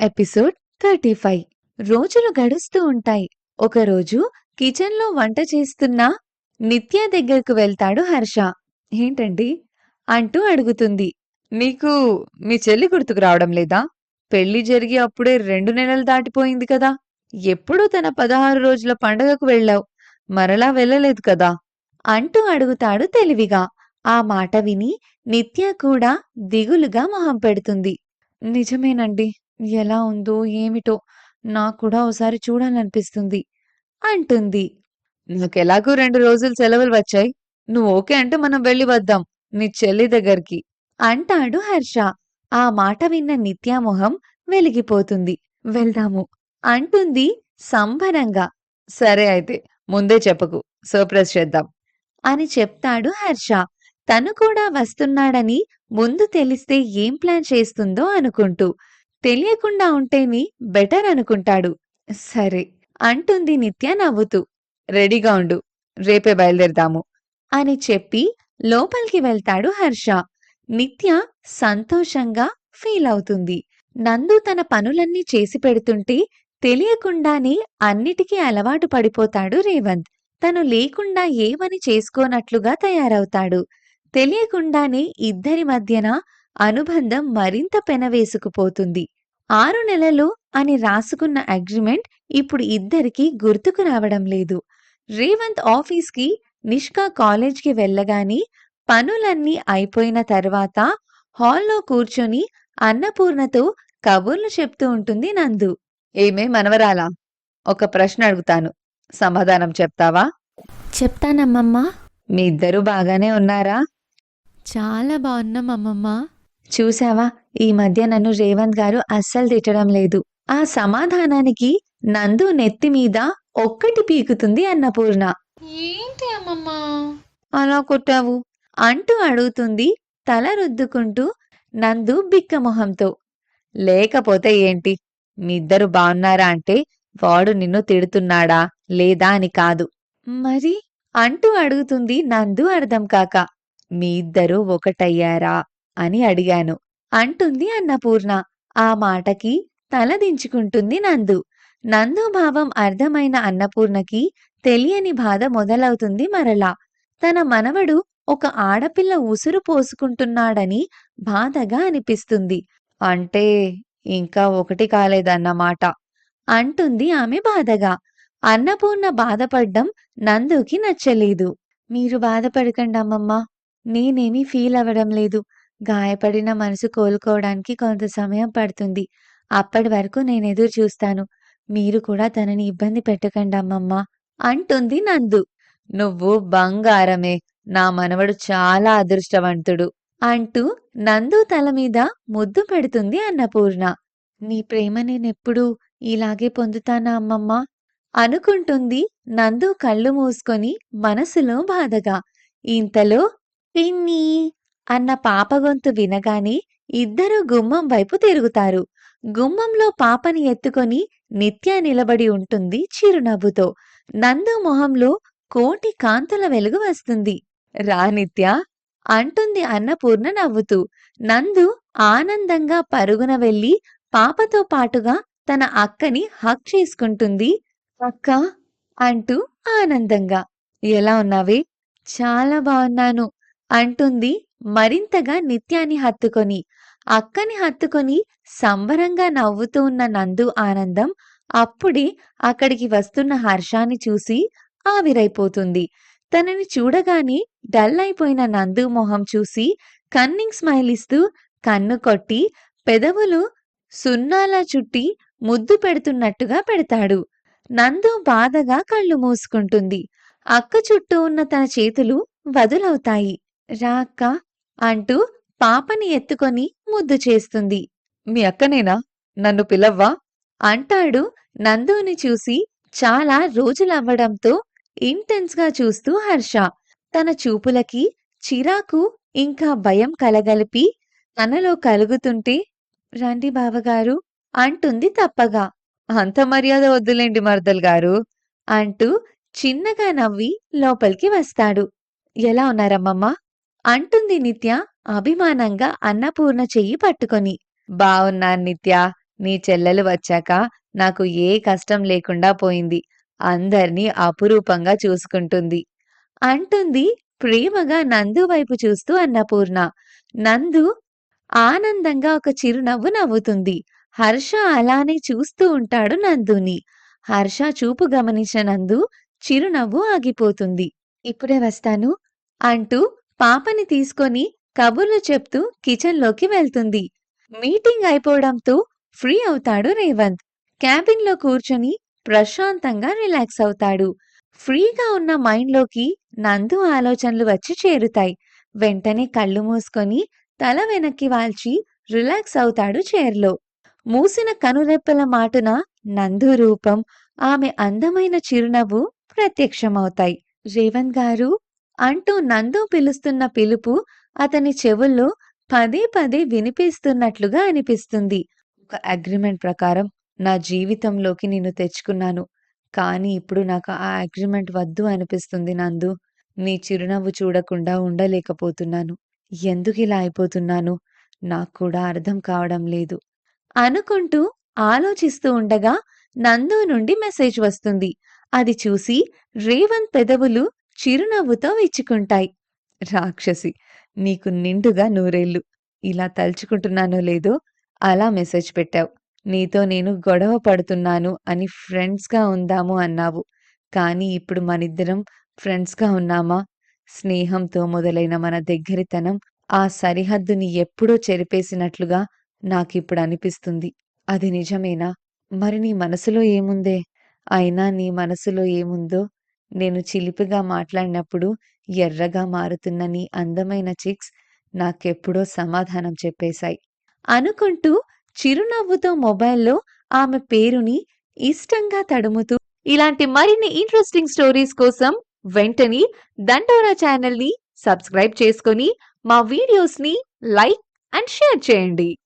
Episode thirty five. రోజులు గడుస్తూ ఉంటాయి. ఒకరోజు కిచెన్లో వంట చేస్తున్న నిత్య దగ్గరకు వెళ్తాడు హర్ష. ఏంటండి? అంటూ అడుగుతుంది. నీకు మీ చెల్లి గుర్తుకు రావడం లేదా? పెళ్ళి జరిగి అప్పుడే రెండు నెలలు దాటిపోయింది కదా. ఎప్పుడూ తన పదహారు రోజుల పండగకు వెళ్ళావు. మరలా వెళ్ళలేదు కదా. అంటూ అడుగుతాడు తెలివిగా. ఆ మాట విని నిత్య కూడా దిగులుగా మొహం పెడుతుంది. నిజమేనండి. ఎలా ఉందో ఏమిటో నాకు కూడా ఓసారి చూడాలనిపిస్తుంది అంటుంది. నాకెలాగూ రెండు రోజులు సెలవులు వచ్చాయి. నువ్వు ఓకే అంటే మనం వెళ్ళి వద్దాం నీ చెల్లి దగ్గరికి అంటాడు హర్ష. ఆ మాట విన్న నిత్య మొహం వెలిగిపోతుంది. వెళ్దాము అంటుంది సంబరంగా. సరే అయితే ముందే చెప్పకు. సర్ప్రైజ్ చేద్దాం అని చెప్తాడు హర్ష. తను కూడా వస్తున్నాడని ముందు తెలిస్తే ఏం ప్లాన్ చేస్తుందో అనుకుంటూ తెలియకుండా ఉంటేనే బెటర్ అనుకుంటాడు. సరే అంటుంది నిత్య నవ్వుతూ. రెడీగా ఉండు రేపే బయలుదేరదాము అని చెప్పి లోపలికి వెళ్తాడు హర్ష. నిత్య సంతోషంగా ఫీల్ అవుతుంది. నందు తన పనులన్నీ చేసి పెడుతుంటే తెలియకుండానే అన్నిటికీ అలవాటు పడిపోతాడు రేవంత్. తను లేకుండా ఏమని చేసుకోనట్లుగా తయారవుతాడు. తెలియకుండానే ఇద్దరి మధ్యన అనుబంధం మరింత పెనవేసుకుపోతుంది. ఆరు నెలలు అని రాసుకున్న అగ్రిమెంట్ ఇప్పుడు ఇద్దరికి గుర్తుకు రావడం లేదు. రేవంత్ ఆఫీస్కి నిష్కా కాలేజ్కి వెళ్ళగాని పనులన్నీ అయిపోయిన తర్వాత హాల్లో కూర్చొని అన్నపూర్ణతో కబుర్లు చెప్తూ ఉంటుంది నందు. ఏమే మనవరాలా? ఒక ప్రశ్న అడుగుతాను. సమాధానం చెప్తావా? చెప్తానమ్మమ్మా. మీ ఇద్దరు బాగానే ఉన్నారా? చాలా బాగున్నాం అమ్మమ్మ చూసావా ఈ మధ్య నన్ను రేవంత్ గారు అస్సలు తిట్టడం లేదు. ఆ సమాధానానికి నందు నెత్తి మీద ఒక్కటి పీకుతుంది అన్నపూర్ణ. ఏంటి అమ్మమ్మ? అలా కొట్టావు? అంటూ అడుగుతుంది తల రుద్దుకుంటూ నందు బిక్కమొహంతో లేకపోతే ఏంటి? మీ ఇద్దరు బాగున్నారా అంటే వాడు నిన్ను తిడుతున్నాడా లేదా అని కాదు. మరి? అంటూ అడుగుతుంది నందు అర్థం కాక. మీ ఇద్దరు ఒకటయ్యారా? అని అడిగాను. అంటుంది అన్నపూర్ణ. ఆ మాటకి తల దించుకుంటుంది నందు. నందు భావం అర్థమైన అన్నపూర్ణకి తెలియని బాధ మొదలవుతుంది మరలా. తన మనవడు ఒక ఆడపిల్ల ఉసురు పోసుకుంటున్నాడని బాధగా అనిపిస్తుంది. అంటే ఇంకా ఒకటి కాలేదన్నమాట అంటుంది ఆమె బాధగా. అన్నపూర్ణ బాధపడ్డం నందుకి నచ్చలేదు. మీరు బాధపడకండి అమ్మమ్మ నేనేమీ ఫీల్ అవ్వడం లేదు. గాయపడిన మనసు కోలుకోవడానికి కొంత సమయం పడుతుంది. అప్పటి వరకు నేను ఎదురు చూస్తాను. మీరు కూడా తనని ఇబ్బంది పెట్టకండి అమ్మమ్మ అంటుంది నందు. నువ్వు బంగారమే నా మనవడు చాలా అదృష్టవంతుడు అంటూ నందు తల మీద ముద్దు పెడుతుంది అన్నపూర్ణ. నీ ప్రేమ నేనెప్పుడు ఇలాగే పొందుతానా అమ్మమ్మ? అనుకుంటుంది నందు కళ్ళు మూసుకొని మనసులో బాధగా. ఇంతలో పిన్ని అన్న పాప గొంతు వినగానే ఇద్దరూ గుమ్మం వైపు తిరుగుతారు. గుమ్మంలో పాపని ఎత్తుకొని నిత్య నిలబడి ఉంటుంది చిరునవ్వుతో. నందు మొహంలో కోటి కాంతుల వెలుగు వస్తుంది. రా నిత్య అంటుంది అన్నపూర్ణ నవ్వుతూ. నందు ఆనందంగా పరుగున వెళ్ళి పాపతో పాటుగా తన అక్కని హక్ చేసుకుంటుంది. అక్క అంటూ ఆనందంగా. ఎలా ఉన్నావే? చాలా బాగున్నాను అంటుంది మరింతగా నిత్యాన్ని హత్తుకొని అక్కని హత్తుకొని సంబరంగా నవ్వుతూ ఉన్న నందు ఆనందం అప్పుడే అక్కడికి వస్తున్న హర్షాన్ని చూసి ఆవిరైపోతుంది. తనని చూడగానే డల్ అయిపోయిన నందు మొహం చూసి కన్నింగ్ స్మైల్ ఇస్తూ కన్ను కొట్టి పెదవులు సున్నాలా చుట్టి ముద్దు పెడుతున్నట్టుగా పెడతాడు. నందు బాధగా కళ్ళు మూసుకుంటుంది. అక్క చుట్టూ ఉన్న తన చేతులు వదులవుతాయి. రా అక్క అంటూ పాపని ఎత్తుకొని ముద్దు చేస్తుంది. మీ అక్కనేనా? నన్ను పిలవ్వా? అంటాడు నందుని చూసి చాలా రోజులవ్వడంతో ఇంటెన్స్గా చూస్తూ హర్ష. తన చూపులకి చిరాకు ఇంకా భయం కలగలిపి తనలో కలుగుతుంటే రండి బావగారు అంటుంది తప్పగా. అంత మర్యాద వద్దులేండి మర్దల్ గారు అంటూ చిన్నగా నవ్వి లోపలికి వస్తాడు. ఎలా ఉన్నారమ్మమ్మ? అంటుంది నిత్య అభిమానంగా అన్నపూర్ణ చెయ్యి పట్టుకొని. బావున్నాను నిత్య. నీ చెల్లెలు వచ్చాక నాకు ఏ కష్టం లేకుండా పోయింది. అందర్నీ అపురూపంగా చూసుకుంటుంది. అంటుంది ప్రేమగా నందు వైపు చూస్తూ అన్నపూర్ణ. నందు ఆనందంగా ఒక చిరునవ్వు నవ్వుతుంది. హర్ష అలానే చూస్తూ ఉంటాడు నందుని. హర్ష చూపు గమనించిన నందు చిరునవ్వు ఆగిపోతుంది. ఇప్పుడే వస్తాను అంటూ పాపని తీసుకొని కబుర్లు చెప్తూ కిచెన్లోకి వెళ్తుంది. మీటింగ్ అయిపోవడంతో ఫ్రీ అవుతాడు రేవంత్. క్యాబిన్లో కూర్చొని ప్రశాంతంగా రిలాక్స్ అవుతాడు. ఫ్రీగా ఉన్న మైండ్లోకి నందు ఆలోచనలు వచ్చి చేరుతాయి. వెంటనే కళ్ళు మూసుకొని తల వెనక్కి వాల్చి రిలాక్స్ అవుతాడు చైర్లో. మూసిన కనురెప్పల మాటున నందు రూపం ఆమె అందమైన చిరునవ్వు ప్రత్యక్షమవుతాయి. రేవంత్ గారు అంటూ నందు పిలుస్తున్న పిలుపు అతని చెవుల్లో పదే పదే వినిపిస్తున్నట్లుగా అనిపిస్తుంది. ఒక అగ్రిమెంట్ ప్రకారం నా జీవితంలోకి నిన్ను తెచ్చుకున్నాను. కానీ ఇప్పుడు నాకు ఆ అగ్రిమెంట్ వద్దు అనిపిస్తుంది నందు. నీ చిరునవ్వు చూడకుండా ఉండలేకపోతున్నాను. ఎందుకు ఇలా అయిపోతున్నాను? నాకు కూడా అర్థం కావడం లేదు. అనుకుంటూ ఆలోచిస్తూ ఉండగా నందు నుండి మెసేజ్ వస్తుంది. అది చూసి రేవంత్ పెదవులు చిరునవ్వుతో విచ్చుకుంటాయి. రాక్షసి నీకు నిండుగా నూరేళ్ళు. ఇలా తలుచుకుంటున్నానో లేదో అలా మెసేజ్ పెట్టావు. నీతో నేను గొడవ పడుతున్నాను అని ఫ్రెండ్స్గా ఉందాము అన్నావు. కానీ ఇప్పుడు మనిద్దరం ఫ్రెండ్స్గా ఉన్నామా? స్నేహంతో మొదలైన మన దగ్గరితనం ఆ సరిహద్దుని ఎప్పుడో చెరిపేసినట్లుగా నాకిప్పుడు అనిపిస్తుంది. అది నిజమేనా? మరి నీ మనసులో ఏముందే? అయినా నీ మనసులో ఏముందో నేను చిలిపిగా మాట్లాడినప్పుడు ఎర్రగా మారుతున్న నీ అందమైన చిక్స్ నాకెప్పుడో సమాధానం చెప్పేశాయి. అనుకుంటూ చిరునవ్వుతో మొబైల్లో ఆమె పేరుని ఇష్టంగా తడుముతూ ఇలాంటి మరిన్ని ఇంట్రెస్టింగ్ స్టోరీస్ కోసం వెంటనే దండోరా ఛానల్ని సబ్స్క్రైబ్ చేసుకొని మా వీడియోస్ని లైక్ అండ్ షేర్ చేయండి.